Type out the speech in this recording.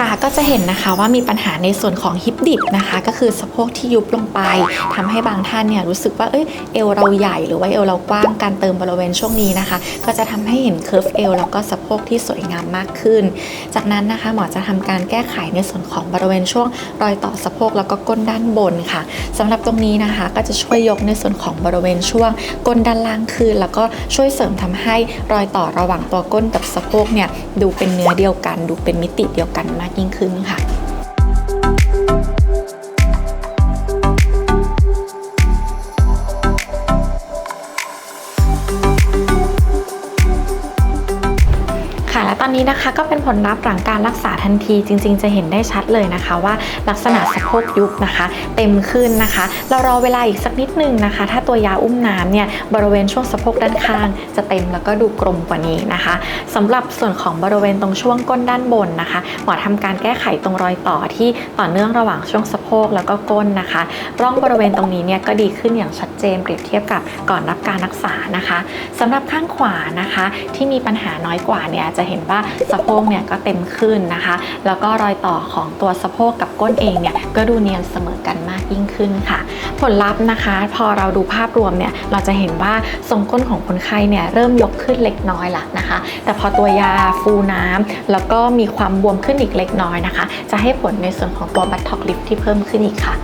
ค่ะก็จะเห็นนะคะว่ามีปัญหาในส่วนของฮิปดิบนะคะ ก็คือสะโพกที่ยุบลงไปทำให้บางท่านเนี่ยรู้สึกว่าเอ้ยเอวเราใหญ่หรือว่าเอวเรากว้างการเติมบริเวณช่วงนี้นะคะ ก็จะทำให้เห็นเคิร์ฟเอวแล้วก็สะโพกที่สวยงามมากขึ้น จากนั้นนะคะหมอจะทำการแก้ไขในส่วนของบริเวณช่วงรอยต่อสะโพกแล้วก็ก้นด้านบนค่ะสำหรับตรงนี้นะคะ ก็จะช่วยยกในส่วนของบริเวณช่วงก้นด้านล่างขึ้น แล้วก็ช่วยเสริมทำให้รอยต่อระหว่างตัวก้นกับสะโพกเนี่ยดูเป็นเนื้อเดียวกัน ดูเป็นมิติเดียวกันมากยิ่งขึ้นค่ะ ค่ะและตอนนี้นะคะก็เป็นผลลัพธ์หลังการรักษาทันทีจริง ๆ จะเห็นได้ชัดเลยนะคะว่าลักษณะสะโพกยุบนะคะ เต็มขึ้นนะคะ เรารอเวลาอีกสักนิดนึงนะคะ ถ้าตัวยาอุ้มน้ำเนี่ยบริเวณช่วงสะโพกด้านข้าง จะเต็มแล้วก็ดูกลมกว่านี้นะคะสำหรับส่วนของบริเวณตรงช่วงก้นด้านบนนะคะหมอทำการแก้ไขตรงรอยต่อที่ต่อเนื่องระหว่างช่วงสะโพกแล้วก็ก้นนะคะร่องบริเวณตรงนี้เนี่ยก็ดีขึ้นอย่างชัดเจนเปรียบเทียบกับก่อนรับการรักษานะคะสำหรับข้างขวานะคะ ที่มีปัญหาน้อยกว่าเนี่ยจะจะเห็นว่าสะโพกเนี่ยก็เต็มขึ้นนะคะ แล้วก็รอยต่อของตัวสะโพกกับก้นเองเนี่ยก็ดูเนียนเสมอกันมากยิ่งขึ้นค่ะ ผลลัพธ์นะคะ พอเราดูภาพรวมเนี่ยเราจะเห็นว่าทรงก้นของคนไข้เนี่ยเริ่มยกขึ้นเล็กน้อยละนะคะ แต่พอตัวยาฟูน้ำแล้วก็มีความบวมขึ้นอีกเล็กน้อยนะคะ จะให้ผลในส่วนของตัวบัตท็อกลิฟที่เพิ่มขึ้นอีกค่ะ